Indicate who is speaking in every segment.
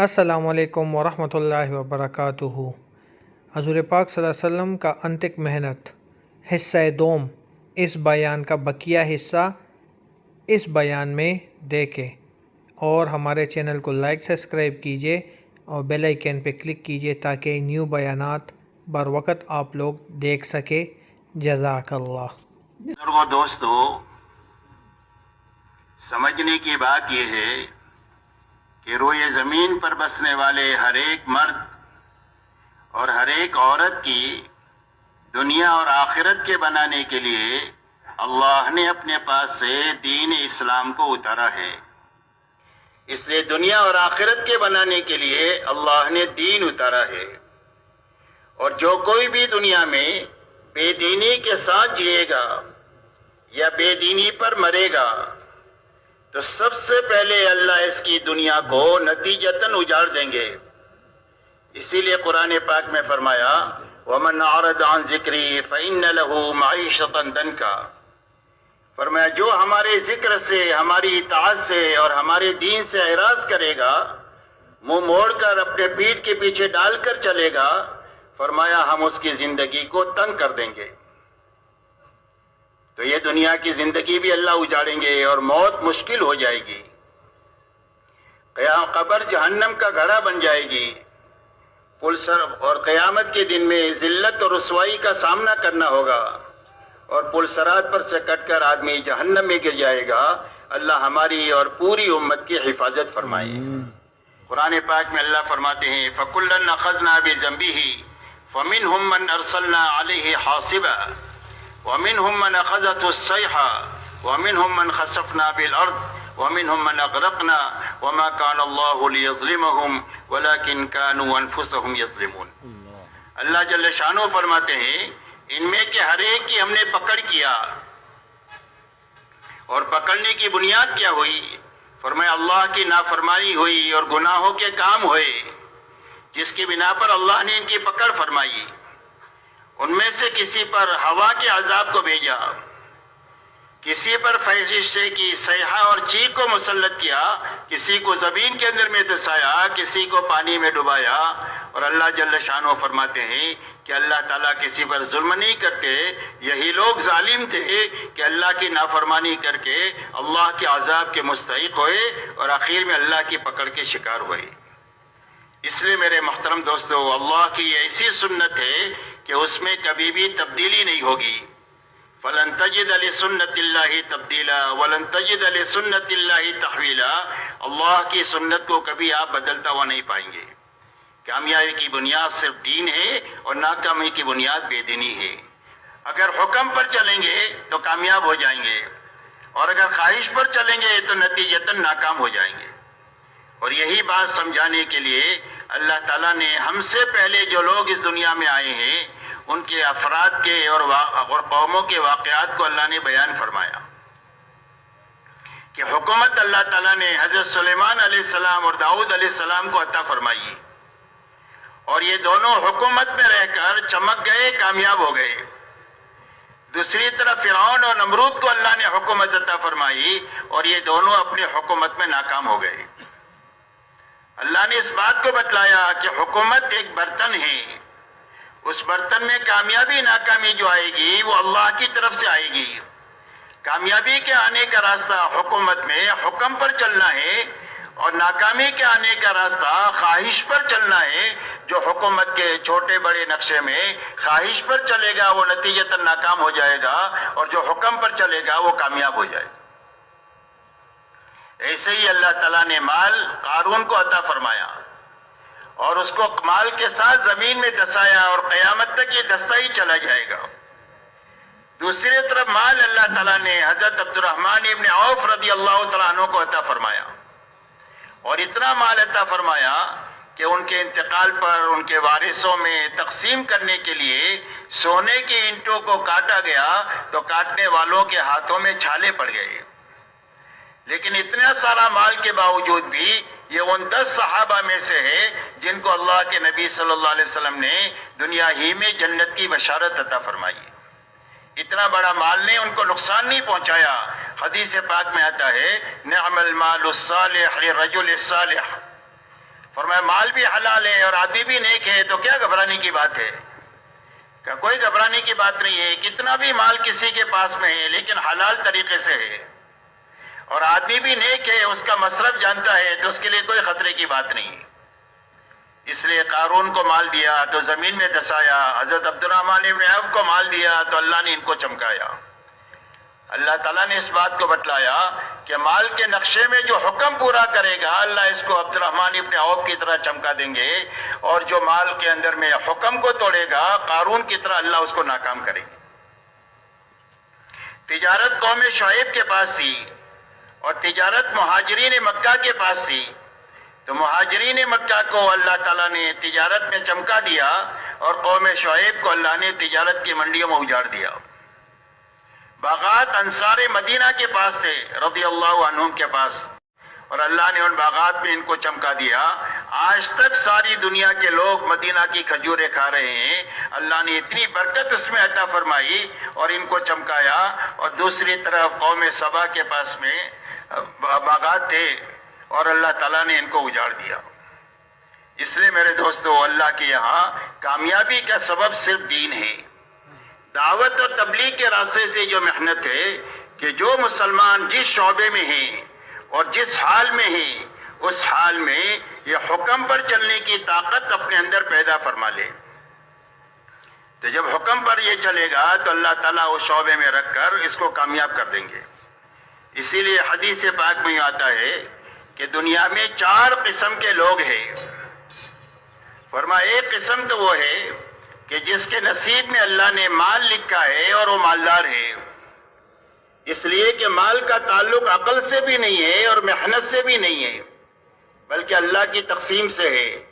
Speaker 1: السلام علیکم ورحمۃ اللہ وبرکاتہ۔ حضور پاک صلی اللہ علیہ وسلم کا انتک محنت، حصہ دوم، اس بیان کا بقیہ حصہ اس بیان میں دیکھیں۔ اور ہمارے چینل کو لائک، سبسکرائب کیجیے اور بیل آئیکن پہ کلک کیجیے تاکہ نیو بیانات بر وقت آپ لوگ دیکھ سکے جزاک اللہ۔
Speaker 2: دوستو سمجھنے کی بات یہ ہے کہ روئے زمین پر بسنے والے ہر ایک مرد اور ہر ایک عورت کی دنیا اور آخرت کے بنانے کے لیے اللہ نے اپنے پاس سے دین اسلام کو اتارا ہے۔ اس لیے دنیا اور آخرت کے بنانے کے لیے اللہ نے دین اتارا ہے۔ اور جو کوئی بھی دنیا میں بے دینی کے ساتھ جیے گا یا بے دینی پر مرے گا تو سب سے پہلے اللہ اس کی دنیا کو نتیجتاً اجاڑ دیں گے۔ اسی لیے قرآن پاک میں فرمایا، ومن عرض عن ذکری فإن له معیشتا دنکا فرمایا، جو ہمارے ذکر سے، ہماری اطاعت سے اور ہمارے دین سے اعراض کرے گا، منہ موڑ کر اپنے پیٹ کے پیچھے ڈال کر چلے گا، فرمایا، ہم اس کی زندگی کو تنگ کر دیں گے۔ تو یہ دنیا کی زندگی بھی اللہ اجاڑیں گے اور موت مشکل ہو جائے گی۔ قیام قبر جہنم کا گھڑا بن جائے گی۔ پل سر اور قیامت کے دن میں ذلت اور رسوائی کا سامنا کرنا ہوگا۔ اور پل سرات پر سے کٹ کر آدمی جہنم میں گر جائے گا۔ اللہ ہماری اور پوری امت کی حفاظت فرمائے۔ قرآن پاک میں اللہ فرماتے ہیں، فَكُلًّا نَخَذْنَا بِذَنْبِهِ فَمِنْهُمْ مَنْ أَرْسَلْنَا عَلَيْهِ حَاصِبًا۔ ومنهم من أخذته الصيحة، ومنهم من خسفنا بالأرض، ومنهم من أغرقنا، وما كان الله ليظلمهم، ولكن كانوا أنفسهم يظلمون. اللہ جل شانو فرماتے ہیں، ان میں کے ہر ایک کی ہم نے پکڑ کیا، اور پکڑنے کی بنیاد کیا ہوئی؟ فرمایا اللہ کی نافرمانی ہوئی اور گناہوں کے کام ہوئے، جس کی بنا پر اللہ نے ان کی پکڑ فرمائی۔ ان میں سے کسی پر ہوا کے عذاب کو بھیجا۔ کسی پر فیصلے کی سیاح اور چیخ کو مسلط کیا، کسی کو زمین کے اندر میں دسایا، کسی کو پانی میں ڈبایا۔ اور اللہ جل شانو فرماتے ہیں کہ اللہ تعالیٰ کسی پر ظلم نہیں کرتے، یہی لوگ ظالم تھے کہ اللہ کی نافرمانی کر کے اللہ کے عذاب کے مستحق ہوئے اور آخر میں اللہ کی پکڑ کے شکار ہوئے۔ اس لیے میرے محترم دوستو، اللہ کی ایسی سنت ہے کہ اس میں کبھی بھی تبدیلی نہیں ہوگی۔ فلن تجد علی اللہ تبدیلا ولن تجد علی اللہ تحویلا اللہ کی سنت کو کبھی آپ بدلتا ہوا نہیں پائیں گے۔ کامیابی کی بنیاد صرف دین ہے اور ناکامی کی بنیاد بے دینی ہے۔ اگر حکم پر چلیں گے تو کامیاب ہو جائیں گے۔ اور اگر خواہش پر چلیں گے تو نتیجتاً ناکام ہو جائیں گے۔ اور یہی بات سمجھانے کے لیے اللہ تعالیٰ نے ہم سے پہلے جو لوگ اس دنیا میں آئے ہیں ان کے افراد کے اور اور قوموں کے واقعات کو اللہ نے بیان فرمایا کہ حکومت اللہ تعالیٰ نے حضرت سلیمان علیہ السلام اور داؤد علیہ السلام کو عطا فرمائی اور یہ دونوں حکومت میں رہ کر چمک گئے، کامیاب ہو گئے۔ دوسری طرف فرعون اور نمرود کو اللہ نے حکومت عطا فرمائی اور یہ دونوں اپنی حکومت میں ناکام ہو گئے۔ اللہ نے اس بات کو بتلایا کہ حکومت ایک برتن ہے۔ اس برتن میں کامیابی ناکامی جو آئے گی، وہ اللہ کی طرف سے آئے گی۔ کامیابی کے آنے کا راستہ حکومت میں حکم پر چلنا ہے اور ناکامی کے آنے کا راستہ خواہش پر چلنا ہے۔ جو حکومت کے چھوٹے بڑے نقشے میں خواہش پر چلے گا، وہ نتیجتاً ناکام ہو جائے گا اور جو حکم پر چلے گا، وہ کامیاب ہو جائے گا۔ ایسے ہی اللہ تعالیٰ نے مال قارون کو عطا فرمایا۔ اور اس کو مال کے ساتھ زمین میں دسایا اور قیامت تک یہ دستہ ہی چلا جائے گا۔ دوسری طرف مال اللہ تعالیٰ نے حضرت عبد الرحمن ابن عوف رضی اللہ تعالیٰ عنہ کو عطا فرمایا۔ اور اتنا مال عطا فرمایا کہ ان کے انتقال پر ان کے وارثوں میں تقسیم کرنے کے لیے سونے کی اینٹوں کو کاٹا گیا تو کاٹنے والوں کے ہاتھوں میں چھالے پڑ گئے۔ لیکن اتنا سارا مال کے باوجود بھی یہ ان دس صحابہ میں سے ہے جن کو اللہ کے نبی صلی اللہ علیہ وسلم نے دنیا ہی میں جنت کی بشارت عطا فرمائی۔ اتنا بڑا مال نے ان کو نقصان نہیں پہنچایا۔ حدیث پاک میں آتا ہے، نعم المال الصالح لرجل الصالح۔ فرمایا، مال بھی حلال ہے اور آدمی بھی نیک ہے، تو کیا گھبرانے کی بات ہے؟ کہ کوئی گھبرانے کی بات نہیں ہے، کتنا بھی مال کسی کے پاس میں ہے، لیکن حلال طریقے سے ہے۔ اور آدمی بھی نیک ہے، اس کا مصرف جانتا ہے، تو اس کے لیے کوئی خطرے کی بات نہیں۔ اس لیے قارون کو مال دیا، تو زمین میں دسایا، حضرت عبد الرحمان ابن عوف کو مال دیا، تو اللہ نے ان کو چمکایا۔ اللہ تعالیٰ نے اس بات کو بتلایا کہ مال کے نقشے میں جو حکم پورا کرے گا، اللہ اس کو عبد الرحمان ابن عوف کی طرح چمکا دیں گے۔ اور جو مال کے اندر میں حکم کو توڑے گا، قارون کی طرح اللہ اس کو ناکام کرے گا تجارت قوم شعیب کے پاس تھی۔ اور تجارت مہاجرین مکہ کے پاس تھی۔ تو مہاجرین مکہ کو اللہ تعالیٰ نے تجارت میں چمکا دیا اور قوم شعیب کو اللہ نے تجارت کی منڈیوں میں اجاڑ دیا۔ باغات انصار مدینہ کے پاس تھے، رضی اللہ عنہم کے پاس۔ اور اللہ نے ان باغات میں ان کو چمکا دیا۔ آج تک ساری دنیا کے لوگ مدینہ کی کھجورے کھا رہے ہیں۔ اللہ نے اتنی برکت اس میں عطا فرمائی اور ان کو چمکایا۔ اور دوسری طرف قوم سبا کے پاس میں باغات تھے اور اللہ تعالیٰ نے ان کو اجاڑ دیا۔ اس لیے میرے دوستو، اللہ کے یہاں کامیابی کا سبب صرف دین ہے۔ دعوت اور تبلیغ کے راستے سے جو محنت ہے کہ جو مسلمان جس شعبے میں ہیں اور جس حال میں ہیں، اس حال میں یہ حکم پر چلنے کی طاقت اپنے اندر پیدا فرما لے۔ تو جب حکم پر یہ چلے گا تو اللہ تعالیٰ اس شعبے میں رکھ کر اس کو کامیاب کر دیں گے۔ اسی لیے حدیث پاک میں آتا ہے کہ دنیا میں چار قسم کے لوگ ہیں۔ فرما، ایک قسم تو وہ ہے کہ جس کے نصیب میں اللہ نے مال لکھا ہے اور وہ مالدار ہے۔ اس لیے کہ مال کا تعلق عقل سے بھی نہیں ہے اور محنت سے بھی نہیں ہے، بلکہ اللہ کی تقسیم سے ہے۔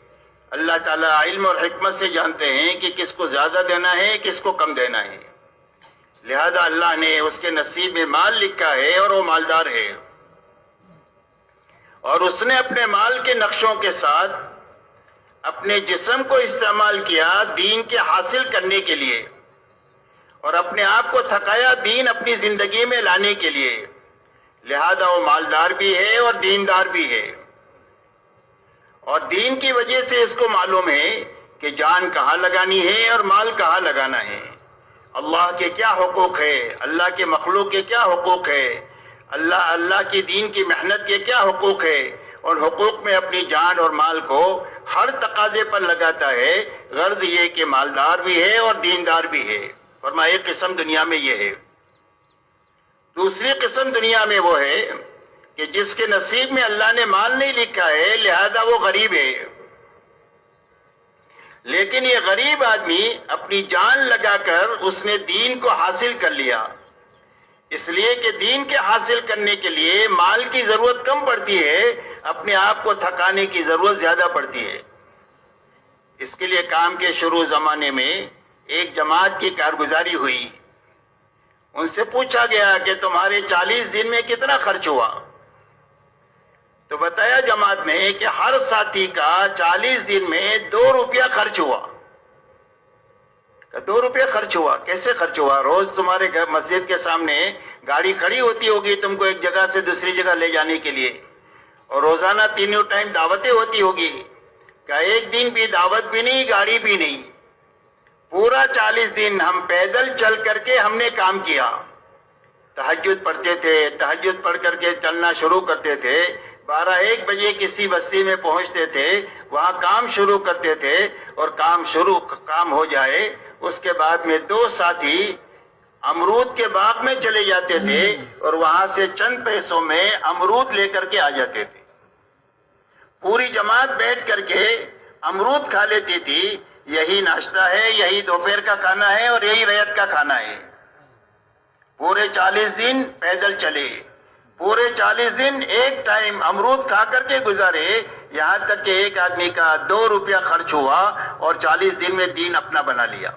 Speaker 2: اللہ تعالیٰ علم اور حکمت سے جانتے ہیں کہ کس کو زیادہ دینا ہے، کس کو کم دینا ہے۔ لہذا اللہ نے اس کے نصیب میں مال لکھا ہے اور وہ مالدار ہے۔ اور اس نے اپنے مال کے نقشوں کے ساتھ اپنے جسم کو استعمال کیا دین کے حاصل کرنے کے لیے اور اپنے آپ کو تھکایا دین اپنی زندگی میں لانے کے لیے۔ لہذا وہ مالدار بھی ہے اور دیندار بھی ہے۔ اور دین کی وجہ سے اس کو معلوم ہے کہ جان کہاں لگانی ہے اور مال کہاں لگانا ہے۔ اللہ کے کیا حقوق ہے اللہ کے مخلوق کے کیا حقوق ہے اللہ اللہ کی دین کی محنت کے کیا حقوق ہے اور حقوق میں اپنی جان اور مال کو ہر تقاضے پر لگاتا ہے۔ غرض یہ کہ مالدار بھی ہے اور دیندار بھی ہے۔ فرما ایک قسم دنیا میں یہ ہے۔ دوسری قسم دنیا میں وہ ہے کہ جس کے نصیب میں اللہ نے مال نہیں لکھا ہے، لہذا وہ غریب ہے۔ لیکن یہ غریب آدمی اپنی جان لگا کر اس نے دین کو حاصل کر لیا۔ اس لیے کہ دین کے حاصل کرنے کے لیے مال کی ضرورت کم پڑتی ہے، اپنے آپ کو تھکانے کی ضرورت زیادہ پڑتی ہے۔ اس کے لیے کام کے شروع زمانے میں ایک جماعت کی کارگزاری ہوئی۔ ان سے پوچھا گیا کہ تمہارے چالیس دن میں کتنا خرچ ہوا؟ تو بتایا جماعت میں کہ ہر ساتھی کا چالیس دن میں دو روپیہ خرچ ہوا۔ دو روپیہ خرچ ہوا۔ کیسے خرچ ہوا؟ روز تمہارے گھر مسجد کے سامنے گاڑی کھڑی ہوتی ہوگی تم کو ایک جگہ سے دوسری جگہ لے جانے کے لیے۔ اور روزانہ تینوں ٹائم دعوتیں ہوتی ہوگی۔ کہ ایک دن بھی دعوت بھی نہیں، گاڑی بھی نہیں۔ پورا چالیس دن ہم پیدل چل کر کے ہم نے کام کیا۔ تحجد پڑھتے تھے تحجد پڑھ کر کے چلنا شروع کرتے تھے۔ بارہ ایک بجے کسی بستی میں پہنچتے تھے، وہاں کام شروع کرتے تھے اور کام شروع کام ہو جائے، اس کے بعد میں دو ساتھی امرود کے باغ میں چلے جاتے تھے اور وہاں سے چند پیسوں میں امرود لے کر کے آ جاتے تھے۔ پوری جماعت بیٹھ کر کے امرود کھا لیتی تھی۔ یہی ناشتہ ہے، یہی دوپہر کا کھانا ہے اور یہی ریت کا کھانا ہے۔ پورے چالیس دن پیدل چلے۔ پورے چالیس دن ایک ٹائم امرود کھا کر کے گزارے یہاں تک کہ ایک آدمی کا دو روپیہ خرچ ہوا اور چالیس دن میں دین اپنا بنا لیا۔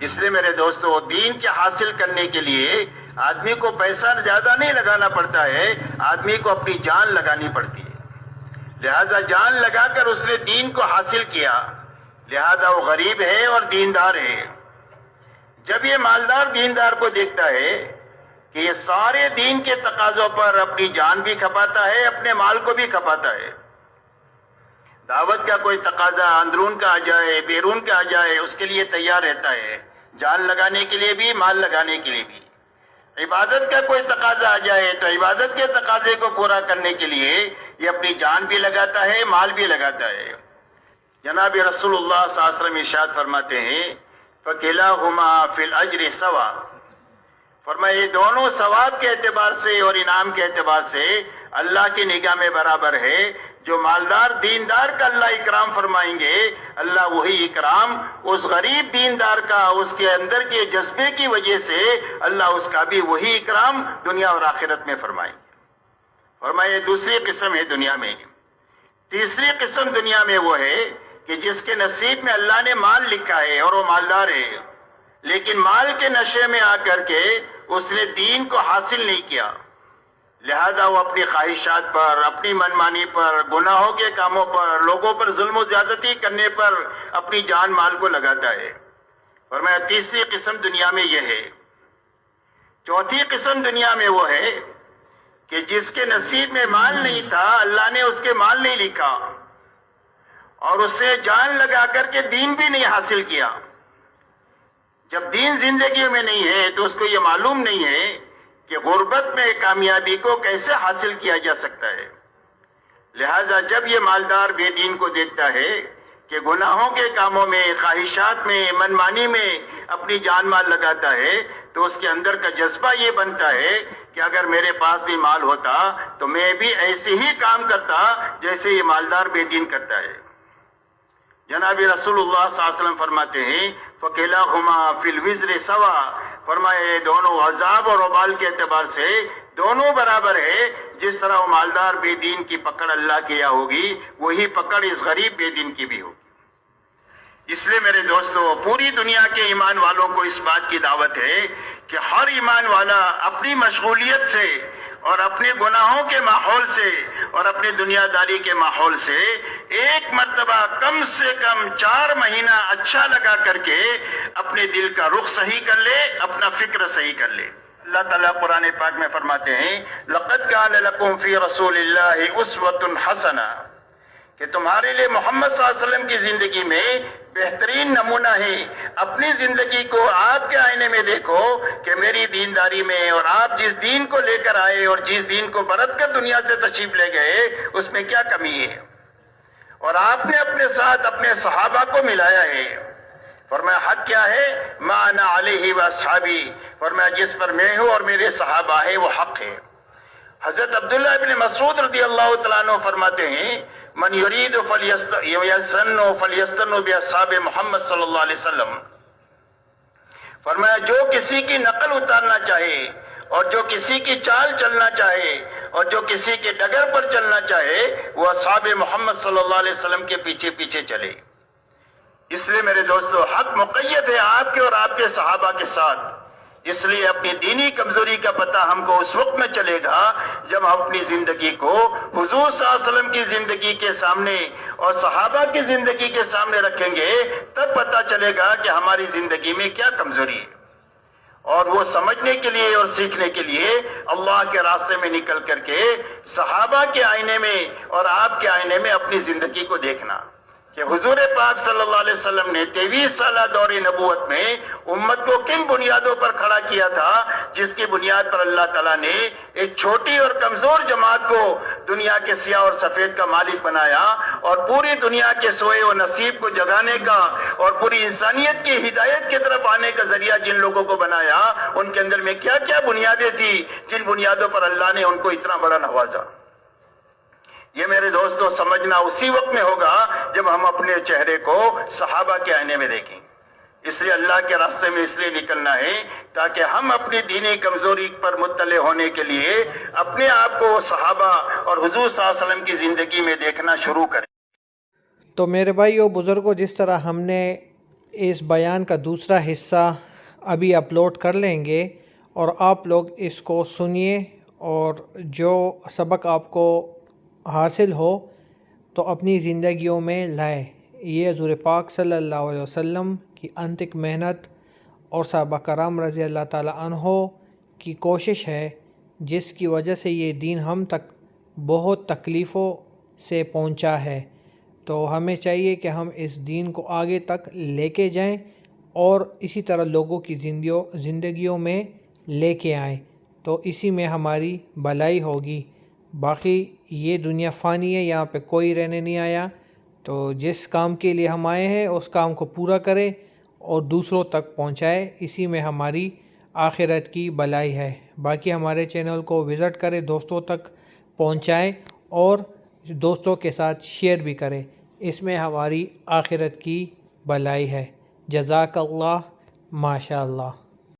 Speaker 2: اس لیے میرے دوستو، دین کے حاصل کرنے کے لیے آدمی کو پیسہ زیادہ نہیں لگانا پڑتا ہے، آدمی کو اپنی جان لگانی پڑتی ہے۔ لہذا جان لگا کر اس نے دین کو حاصل کیا۔ لہذا وہ غریب ہے اور دیندار ہے۔ جب یہ مالدار دیندار کو دیکھتا ہے کہ یہ سارے دین کے تقاضوں پر اپنی جان بھی کھپاتا ہے، اپنے مال کو بھی کھپاتا ہے۔ دعوت کا کوئی تقاضا اندرون کا آ جائے، بیرون کا آ جائے، اس کے لیے تیار رہتا ہے۔ جان لگانے کے لیے بھی، مال لگانے کے لیے بھی۔ عبادت کا کوئی تقاضا آ جائے تو عبادت کے تقاضے کو پورا کرنے کے لیے یہ اپنی جان بھی لگاتا ہے، مال بھی لگاتا ہے۔ جناب رسول اللہ صلی اللہ علیہ وسلم ارشاد فرماتے ہیں فکیلا ہما فل اجر سوا۔ فرمایا یہ دونوں ثواب کے اعتبار سے اور انعام کے اعتبار سے اللہ کی نگاہ میں برابر ہے۔ جو مالدار، دیندار کا اللہ اکرام فرمائیں گے، اللہ وہی اکرام اس غریب دیندار کا، اس کے اندر کے جذبے کی وجہ سے اللہ اس کا بھی وہی اکرام دنیا اور آخرت میں فرمائیں۔ گے فرمایا یہ دوسری قسم ہے دنیا میں۔ تیسری قسم دنیا میں وہ ہے کہ جس کے نصیب میں اللہ نے مال لکھا ہے اور وہ مالدار ہے۔ لیکن مال کے نشے میں آ کر کے اس نے دین کو حاصل نہیں کیا۔ لہذا وہ اپنی خواہشات پر، اپنی منمانی پر، گناہوں کے کاموں پر، لوگوں پر ظلم و زیادتی کرنے پر اپنی جان مال کو لگاتا ہے۔ اور میں تیسری قسم دنیا میں یہ ہے۔ چوتھی قسم دنیا میں وہ ہے کہ جس کے نصیب میں مال نہیں تھا، اللہ نے اس کے مال نہیں لکھا اور اس جان لگا کر کے دین بھی نہیں حاصل کیا۔ جب دین زندگی میں نہیں ہے تو اس کو یہ معلوم نہیں ہے کہ غربت میں کامیابی کو کیسے حاصل کیا جا سکتا ہے۔ لہذا جب یہ مالدار بے دین کو دیکھتا ہے کہ گناہوں کے کاموں میں، خواہشات میں، منمانی میں اپنی جان مال لگاتا ہے، تو اس کے اندر کا جذبہ یہ بنتا ہے کہ اگر میرے پاس بھی مال ہوتا تو میں بھی ایسے ہی کام کرتا جیسے یہ مالدار بے دین کرتا ہے۔ جناب رسول اللہ صلی اللہ علیہ وسلم فرماتے ہیں فکیلا ہما فل وزر سوا فرمائے، دونوں عذاب اور عبال کے اعتبار سے دونوں برابر ہے۔ جس طرح وہ مالدار بے دین کی پکڑ اللہ کی یا ہوگی، وہی پکڑ اس غریب بے دین کی بھی ہوگی۔ اس لیے میرے دوستو، پوری دنیا کے ایمان والوں کو اس بات کی دعوت ہے کہ ہر ایمان والا اپنی مشغولیت سے اور اپنے گناہوں کے ماحول سے اور اپنی دنیا داری کے ماحول سے ایک مرتبہ کم سے کم چار مہینہ اچھا لگا کر کے اپنے دل کا رخ صحیح کر لے، اپنا فکر صحیح کر لے۔ اللہ تعالیٰ قرآن پاک میں فرماتے ہیں، لقد كان لكم في رسول الله اسوة حسنہ۔ کہ تمہارے لیے محمد صلی اللہ علیہ وسلم کی زندگی میں بہترین نمونہ ہے۔ اپنی زندگی کو آپ کے آئینے میں دیکھو کہ میری دینداری میں اور آپ جس دین کو لے کر آئے اور جس دین کو برت کر دنیا سے تشریف لے گئے، اس میں کیا کمی ہے؟ اور آپ نے اپنے ساتھ اپنے صحابہ کو ملایا ہے۔ فرمایا، حق کیا ہے؟ مانا علیہ و صحابی فرمایا، جس پر میں ہوں اور میرے صحابہ ہے وہ حق ہے۔ حضرت عبداللہ ابن مسعود رضی اللہ تعالیٰ عنہ فرماتے ہیں، من یرید فلیسن فلیستن باصحاب محمد صلی اللہ علیہ وسلم. فرمایا، جو کسی کی نقل اتارنا چاہے اور جو کسی کی چال چلنا چاہے اور جو کسی کے ڈگر پر چلنا چاہے، وہ اصحاب محمد صلی اللہ علیہ وسلم کے پیچھے پیچھے چلے۔ اس لیے میرے دوستو، حق مقید ہے آپ کے اور آپ کے صحابہ کے ساتھ۔ اس لیے اپنی دینی کمزوری کا پتہ ہم کو اس وقت میں چلے گا جب ہم اپنی زندگی کو حضور صلی اللہ علیہ وسلم کی زندگی کے سامنے اور صحابہ کی زندگی کے سامنے رکھیں گے، تب پتہ چلے گا کہ ہماری زندگی میں کیا کمزوری ہے۔ اور وہ سمجھنے کے لیے اور سیکھنے کے لیے اللہ کے راستے میں نکل کر کے صحابہ کے آئینے میں اور آپ کے آئینے میں اپنی زندگی کو دیکھنا کہ حضور پاک صلی اللہ علیہ وسلم نے تیویس سالہ دور نبوت میں امت کو کن بنیادوں پر کھڑا کیا تھا جس کی بنیاد پر اللہ تعالیٰ نے ایک چھوٹی اور کمزور جماعت کو دنیا کے سیاہ اور سفید کا مالک بنایا اور پوری دنیا کے سوئے و نصیب کو جگانے کا اور پوری انسانیت کی ہدایت کی طرف آنے کا ذریعہ جن لوگوں کو بنایا، ان کے اندر میں کیا کیا بنیادیں تھی جن بنیادوں پر اللہ نے ان کو اتنا بڑا نوازا؟ یہ میرے دوستوں سمجھنا اسی وقت میں ہوگا جب ہم اپنے چہرے کو صحابہ کے آئینے میں دیکھیں۔ اس لیے اللہ کے راستے میں اس لیے نکلنا ہے تاکہ ہم اپنی دینی کمزوری پر مطلع ہونے کے لیے اپنے آپ کو صحابہ اور حضور صلی اللہ علیہ وسلم کی زندگی میں دیکھنا شروع کریں۔
Speaker 1: تو میرے بھائی اور بزرگوں، جس طرح ہم نے اس بیان کا دوسرا حصہ ابھی اپلوڈ کر لیں گے اور آپ لوگ اس کو سنیے اور جو سبق آپ کو حاصل ہو تو اپنی زندگیوں میں لائے یہ حضور پاک صلی اللہ علیہ وسلم کی انتک محنت اور صحابہ کرام رضی اللہ تعالیٰ عنہ کی کوشش ہے، جس کی وجہ سے یہ دین ہم تک بہت تکلیفوں سے پہنچا ہے۔ تو ہمیں چاہیے کہ ہم اس دین کو آگے تک لے کے جائیں اور اسی طرح لوگوں کی زندگیوں زندگیوں میں لے کے آئیں۔ تو اسی میں ہماری بھلائی ہوگی۔ باقی یہ دنیا فانی ہے، یہاں پہ کوئی رہنے نہیں آیا۔ تو جس کام کے لیے ہم آئے ہیں، اس کام کو پورا کریں۔ اور دوسروں تک پہنچائے، اسی میں ہماری آخرت کی بلائی ہے۔ باقی ہمارے چینل کو وزٹ کرے دوستوں تک پہنچائیں اور دوستوں کے ساتھ شیئر بھی کرے اس میں ہماری آخرت کی بلائی ہے۔ جزاک اللہ ماشاء اللہ